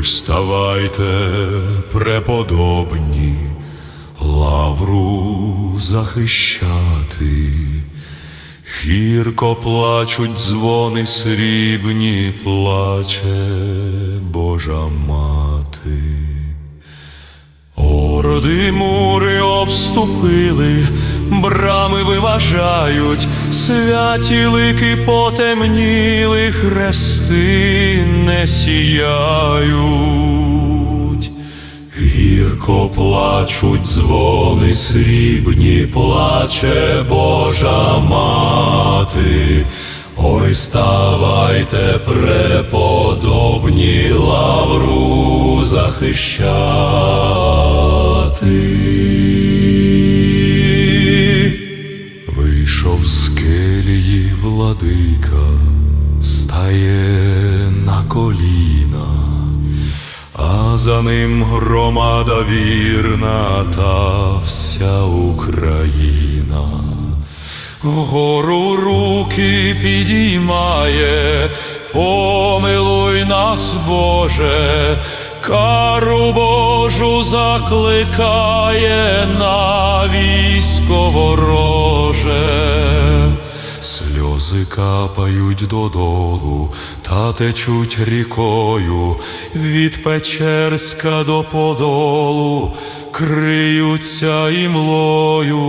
вставайте, преподобні, лавру захищати. Гірко плачуть дзвони срібні, плаче Божа мати. Орди мури обступили, брами виважають, святі лики потемніли, хрести не сіяють. Гірко плачуть дзвони срібні, плаче Божа мати. Ой, ставайте, преподобні лавру захищати. Владика, стає на коліна, а за ним громада вірна та вся Україна. Вгору руки підіймає, помилуй нас, Боже, кару Божу закликає на військо вороже. Сльози капають додолу та течуть рікою від Печерська до Подолу, криються імлою.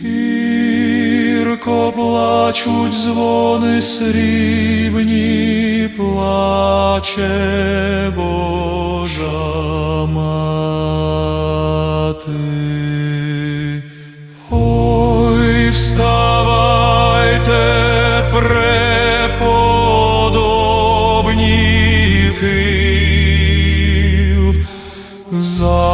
Гірко плачуть дзвони срібні, плаче Божа мати. те преподобні За